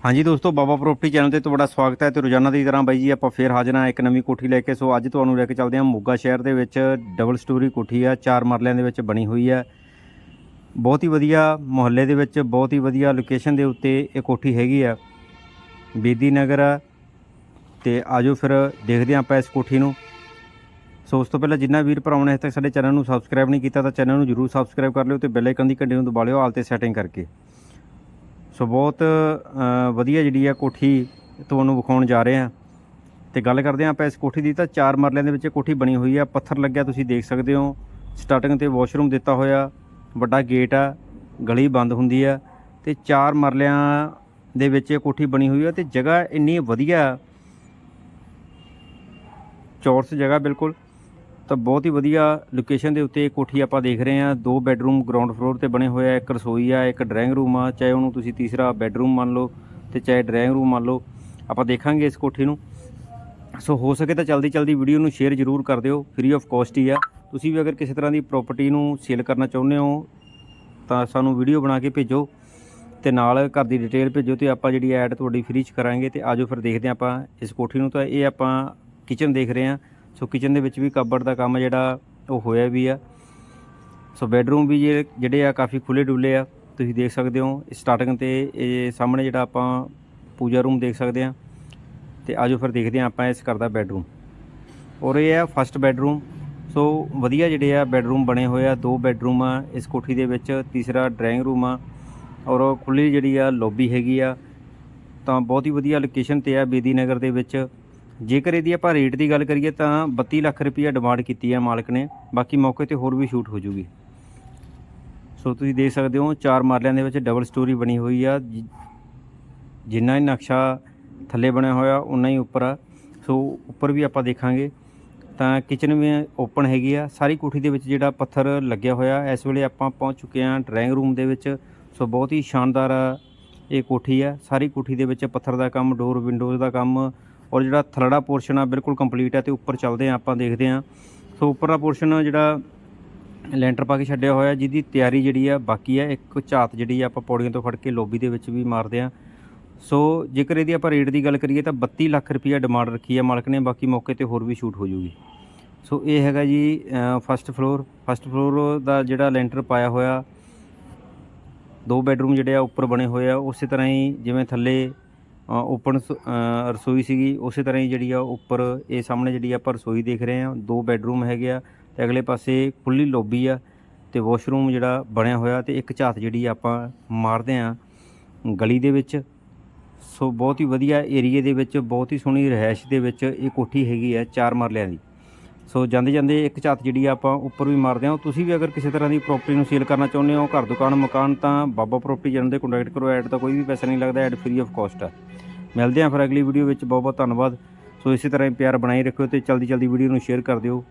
ਹਾਂਜੀ ਦੋਸਤੋ, ਬਾਬਾ property channel ਤੇ ਤੁਹਾਡਾ ਸਵਾਗਤ ਹੈ ਤੇ ਰੋਜ਼ਾਨਾ ਦੀ ਤਰ੍ਹਾਂ ਬਾਈ ਜੀ ਆਪਾਂ ਫੇਰ ਹਾਜ਼ਰ ਹਾਂ ਇੱਕ ਨਵੀਂ ਕੋਠੀ ਲੈ ਕੇ। ਸੋ ਅੱਜ ਤੁਹਾਨੂੰ ਲੈ ਕੇ ਚੱਲਦੇ ਹਾਂ ਮੋਗਾ ਸ਼ਹਿਰ ਦੇ ਵਿੱਚ ਡਬਲ ਸਟੋਰੀ ਕੋਠੀ ਆ ਚਾਰ ਮਰਲਿਆਂ ਦੇ ਵਿੱਚ ਬਣੀ ਹੋਈ ਹੈ। ਬਹੁਤ ਹੀ ਵਧੀਆ ਮੁਹੱਲੇ ਦੇ ਵਿੱਚ ਬਹੁਤ ਹੀ ਵਧੀਆ ਲੋਕੇਸ਼ਨ ਦੇ ਉੱਤੇ ਇਹ ਕੋਠੀ ਹੈਗੀ ਆ ਬੇਦੀ ਨਗਰ ਆ ਤੇ ਆਜੋ ਫਿਰ ਦੇਖਦੇ ਹਾਂ ਆਪਾਂ ਇਸ ਕੋਠੀ ਨੂੰ। ਸੋ ਉਸ ਤੋਂ ਪਹਿਲਾਂ ਜਿੰਨਾ ਵੀਰ ਭਰਾਵਾਂ ਨੇ ਹਜੇ ਤੱਕ ਸਾਡੇ ਚੈਨਲ ਨੂੰ ਸਬਸਕ੍ਰਾਈਬ ਨਹੀਂ ਕੀਤਾ ਤਾਂ ਚੈਨਲ ਨੂੰ ਜਰੂਰ ਸਬਸਕ੍ਰਾਈਬ ਕਰ ਲਿਓ ਤੇ ਬੈਲ ਆਈਕਨ ਦੀ ਘੰਟੀ ਨੂੰ ਦਬਾ ਲਿਓ, ਆਲ ਤੇ ਸੈਟਿੰਗ ਕਰਕੇ। ਸੋ ਬਹੁਤ ਵਧੀਆ ਜਿਹੜੀ ਆ ਕੋਠੀ ਤੁਹਾਨੂੰ ਵਿਖਾਉਣ ਜਾ ਰਹੇ ਹਾਂ ਤੇ ਗੱਲ ਕਰਦੇ ਹਾਂ ਆਪਾਂ ਇਸ ਕੋਠੀ ਦੀ ਤਾਂ ਚਾਰ ਮਰਲਿਆਂ ਦੇ ਵਿੱਚ ਕੋਠੀ ਬਣੀ ਹੋਈ ਆ। ਪੱਥਰ ਲੱਗਿਆ ਤੁਸੀਂ ਦੇਖ ਸਕਦੇ ਹੋ। ਸਟਾਰਟਿੰਗ ਤੇ ਵਾਸ਼ਰੂਮ ਦਿੱਤਾ ਹੋਇਆ। ਵੱਡਾ ਗੇਟ ਆ, ਗਲੀ ਬੰਦ ਹੁੰਦੀ ਆ। ਤੇ ਚਾਰ ਮਰਲਿਆਂ ਦੇ ਵਿੱਚ ਇਹ ਕੋਠੀ ਬਣੀ ਹੋਈ ਆ ਤੇ ਜਗ੍ਹਾ ਇੰਨੀ ਵਧੀਆ। ਚੌਰਸ ਜਗ੍ਹਾ ਬਿਲਕੁਲ। ਤਾਂ ਬਹੁਤ ਹੀ ਵਧੀਆ ਲੋਕੇਸ਼ਨ ਦੇ ਉੱਤੇ ਇਹ ਕੋਠੀ ਆਪਾਂ ਦੇਖ ਰਹੇ ਹਾਂ। ਦੋ ਬੈੱਡਰੂਮ ਗਰਾਊਂਡ ਫਲੋਰ ਤੇ ਬਣੇ ਹੋਏ ਆ। ਇੱਕ ਰਸੋਈ ਆ, ਇੱਕ ਡਰਾਇੰਗ ਰੂਮ ਆ। ਚਾਹੇ ਉਹਨੂੰ ਤੁਸੀਂ ਤੀਸਰਾ ਬੈੱਡਰੂਮ ਮੰਨ ਲਓ ਤੇ ਚਾਹੇ ਡਰਾਇੰਗ ਰੂਮ ਮੰਨ ਲਓ। ਆਪਾਂ ਦੇਖਾਂਗੇ ਇਸ ਕੋਠੀ ਨੂੰ। ਸੋ ਹੋ ਸਕੇ ਤਾਂ ਜਲਦੀ ਜਲਦੀ ਵੀਡੀਓ ਨੂੰ ਸ਼ੇਅਰ ਜ਼ਰੂਰ ਕਰ ਦਿਓ। ਫ੍ਰੀ ਆਫ ਕਾਸਟ ਹੀ ਆ। ਤੁਸੀਂ ਵੀ ਅਗਰ ਕਿਸੇ ਤਰ੍ਹਾਂ ਦੀ ਪ੍ਰਾਪਰਟੀ ਨੂੰ ਸੇਲ ਕਰਨਾ ਚਾਹੁੰਦੇ ਹੋ, ਤਾਂ ਸਾਨੂੰ ਵੀਡੀਓ ਬਣਾ ਕੇ ਭੇਜੋ ਤੇ ਨਾਲ ਘਰ ਦੀ ਡਿਟੇਲ ਭੇਜੋ ਤੇ ਆਪਾਂ ਜਿਹੜੀ ਐਡ ਤੁਹਾਡੀ ਫ੍ਰੀ ਚ ਕਰਾਂਗੇ ਤੇ ਆਜੋ ਫਿਰ ਦੇਖਦੇ ਹਾਂ ਆਪਾਂ ਇਸ ਕੋਠੀ ਨੂੰ। ਤਾਂ ਇਹ ਆਪਾਂ ਕਿਚਨ ਦੇਖ ਰਹੇ ਹਾਂ। ਸੋ ਕਿਚਨ ਦੇ ਵਿੱਚ ਵੀ ਕਬੜ ਦਾ ਕੰਮ ਜਿਹੜਾ ਉਹ ਹੋਇਆ ਵੀ ਆ। ਸੋ ਬੈੱਡਰੂਮ ਵੀ ਜਿਹੜੇ ਜਿਹੜੇ ਆ ਕਾਫੀ ਖੁੱਲੇ ਡੁੱਲੇ ਆ। ਤੁਸੀਂ ਦੇਖ ਸਕਦੇ ਹੋ ਸਟਾਰਟਿੰਗ ਤੇ ਇਹ ਸਾਹਮਣੇ ਜਿਹੜਾ ਆਪਾਂ ਪੂਜਾ ਰੂਮ ਦੇਖ ਸਕਦੇ ਆ ਤੇ ਆਜੋ ਫਿਰ ਦੇਖਦੇ ਹਾਂ ਆਪਾਂ ਇਸ ਘਰ ਦਾ ਬੈੱਡਰੂਮ ਔਰ ਇਹ ਆ ਫਸਟ ਬੈੱਡਰੂਮ ਸੋ ਵਧੀਆ ਜਿਹੜੇ ਆ ਬੈੱਡਰੂਮ ਬਣੇ ਹੋਏ ਆ, ਦੋ ਬੈੱਡਰੂਮ ਆ, ਇਸ ਕੋਠੀ ਦੇ ਵਿੱਚ ਤੀਸਰਾ ਡਰਾਇੰਗ ਰੂਮ ਆ। ਔਰ ਉਹ ਖੁੱਲੀ ਜਿਹੜੀ ਆ ਲੌਬੀ ਹੈਗੀ ਆ। ਤਾਂ ਬਹੁਤ ਹੀ ਵਧੀਆ ਲੋਕੇਸ਼ਨ ਤੇ ਆ ਬੇਦੀ ਨਗਰ ਦੇ ਵਿੱਚ। ਜੇਕਰ ਇਹਦੀ ਆਪਾਂ ਰੇਟ ਦੀ ਗੱਲ ਕਰੀਏ ਤਾਂ 32 ਲੱਖ ਰੁਪਈਆ ਡਿਮਾਂਡ ਕੀਤੀ ਹੈ ਮਾਲਕ ਨੇ, ਬਾਕੀ ਮੌਕੇ ਤੇ ਹੋਰ ਵੀ ਸ਼ੂਟ ਹੋ ਜੂਗੀ। ਸੋ ਤੁਸੀਂ ਦੇਖ ਸਕਦੇ ਹੋ, ਚਾਰ ਮਾਰਲਿਆਂ ਦੇ ਵਿੱਚ ਡਬਲ ਸਟੋਰੀ ਬਣੀ ਹੋਈ ਆ ਜਿੰਨਾ ਹੀ ਨਕਸ਼ਾ ਥੱਲੇ ਬਣਿਆ ਹੋਇਆ ਉਨਾ ਹੀ ਉੱਪਰ ਆ। ਸੋ ਉੱਪਰ ਵੀ ਆਪਾਂ ਦੇਖਾਂਗੇ, ਤਾਂ ਕਿਚਨ ਵੀ ਓਪਨ ਹੈਗੀ ਆ। ਸਾਰੀ ਕੋਠੀ ਦੇ ਵਿੱਚ ਜਿਹੜਾ ਪੱਥਰ ਲੱਗਿਆ ਹੋਇਆ, ਇਸ ਵੇਲੇ ਆਪਾਂ ਪਹੁੰਚ ਚੁੱਕੇ ਹਾਂ ਡਰਾਇੰਗ ਰੂਮ ਦੇ ਵਿੱਚ। ਸੋ ਬਹੁਤ ਹੀ ਸ਼ਾਨਦਾਰ ਇਹ ਕੋਠੀ ਆ। ਸਾਰੀ ਕੋਠੀ ਦੇ ਵਿੱਚ ਪੱਥਰ ਦਾ ਕੰਮ ਡੋਰ ਵਿੰਡੋਜ਼ ਦਾ ਕੰਮ ਔਰ ਜਿਹੜਾ ਥਲੜਾ ਪੋਰਸ਼ਨ ਆ, ਬਿਲਕੁਲ ਕੰਪਲੀਟ ਆ ਤੇ ਉੱਪਰ ਚੱਲਦੇ ਆ, ਆਪਾਂ ਦੇਖਦੇ ਆ। ਸੋ ਉੱਪਰਲਾ ਪੋਰਸ਼ਨ ਜਿਹੜਾ ਲੈਂਟਰ ਪਾ ਕੇ ਛੱਡਿਆ ਹੋਇਆ, ਜਿਹਦੀ ਤਿਆਰੀ ਜਿਹੜੀ ਆ, ਬਾਕੀ ਆ, ਇੱਕ ਝਾਤ ਜਿਹੜੀ ਆ, ਆਪਾਂ ਪੌੜੀਆਂ ਤੋਂ ਫੜ ਕੇ ਲੋਬੀ ਦੇ ਵਿੱਚ ਵੀ ਮਾਰਦੇ ਆ। ਸੋ ਜੇਕਰ ਇਹਦੀ ਆਪਾਂ ਰੇਟ ਦੀ ਗੱਲ ਕਰੀਏ ਤਾਂ 32 ਲੱਖ ਰੁਪਈਆ ਡਿਮਾਂਡ ਰੱਖੀ ਆ ਮਾਲਕ ਨੇ, ਬਾਕੀ ਮੌਕੇ ਤੇ ਹੋਰ ਵੀ ਸ਼ੂਟ ਹੋ ਜੂਗੀ। ਸੋ ਇਹ ਹੈਗਾ ਜੀ ਫਸਟ ਫਲੋਰ ਫਸਟ ਫਲੋਰ ਦਾ ਜਿਹੜਾ ਲੈਂਟਰ ਪਾਇਆ ਹੋਇਆ, ਦੋ ਬੈੱਡਰੂਮ ਜਿਹੜੇ ਆ, ਉੱਪਰ ਬਣੇ ਹੋਏ ਆ। ਉਸੇ ਤਰ੍ਹਾਂ ਹੀ ਜਿਵੇਂ ਥੱਲੇ ਓਪਨ ਰਸੋਈ ਸੀਗੀ, ਉਸੇ ਤਰ੍ਹਾਂ ਹੀ ਜਿਹੜੀ ਆ ਉੱਪਰ, ਇਹ ਸਾਹਮਣੇ ਜਿਹੜੀ ਆਪਾਂ ਰਸੋਈ ਦੇਖ ਰਹੇ ਆ ਦੋ ਬੈੱਡਰੂਮ ਹੈਗੇ ਆ ਤੇ ਅਗਲੇ ਪਾਸੇ ਖੁੱਲੀ ਲੋਬੀ ਆ ਤੇ ਵਾਸ਼ਰੂਮ ਜਿਹੜਾ ਬਣਿਆ ਹੋਇਆ ਤੇ ਇੱਕ ਝਾਤ ਜਿਹੜੀ ਆਪਾਂ ਮਾਰਦੇ ਆ ਗਲੀ ਦੇ ਵਿੱਚ। ਸੋ ਬਹੁਤ ਹੀ ਵਧੀਆ ਏਰੀਆ ਦੇ ਵਿੱਚ, ਬਹੁਤ ਹੀ ਸੋਹਣੀ ਰਹਿائش ਦੇ ਵਿੱਚ ਇਹ ਕੋਠੀ ਹੈਗੀ ਆ ਚਾਰ ਮਰਲਿਆਂ ਦੀ। ਸੋ ਜਾਂਦੇ ਜਾਂਦੇ ਇੱਕ ਝਾਤ ਜਿਹੜੀ ਆ ਆਪਾਂ ਉੱਪਰ ਵੀ ਮਾਰਦੇ ਹਾਂ। ਤੁਸੀਂ ਵੀ ਅਗਰ ਕਿਸੇ ਤਰ੍ਹਾਂ ਦੀ ਪ੍ਰਾਪਰਟੀ ਨੂੰ ਸੇਲ ਕਰਨਾ ਚਾਹੁੰਦੇ ਹੋ, ਘਰ, ਦੁਕਾਨ, ਮਕਾਨ, ਤਾਂ ਬਾਬਾ ਪ੍ਰਾਪਰਟੀ ਜਨ ਦੇ ਕੰਟੈਕਟ ਕਰੋ। ਐਡ ਦਾ ਕੋਈ ਵੀ ਪੈਸਾ ਨਹੀਂ ਲੱਗਦਾ ਐਡ ਫ੍ਰੀ ਆਫ ਕਾਸਟ ਆ। ਮਿਲਦੇ ਹਾਂ ਫਿਰ ਅਗਲੀ ਵੀਡੀਓ ਵਿੱਚ। ਬਹੁਤ ਬਹੁਤ ਧੰਨਵਾਦ। ਸੋ ਇਸੇ ਤਰ੍ਹਾਂ ਹੀ ਪਿਆਰ ਬਣਾਈ ਰੱਖਿਓ ਤੇ ਜਲਦੀ ਜਲਦੀ ਵੀਡੀਓ ਨੂੰ ਸ਼ੇਅਰ ਕਰ ਦਿਓ।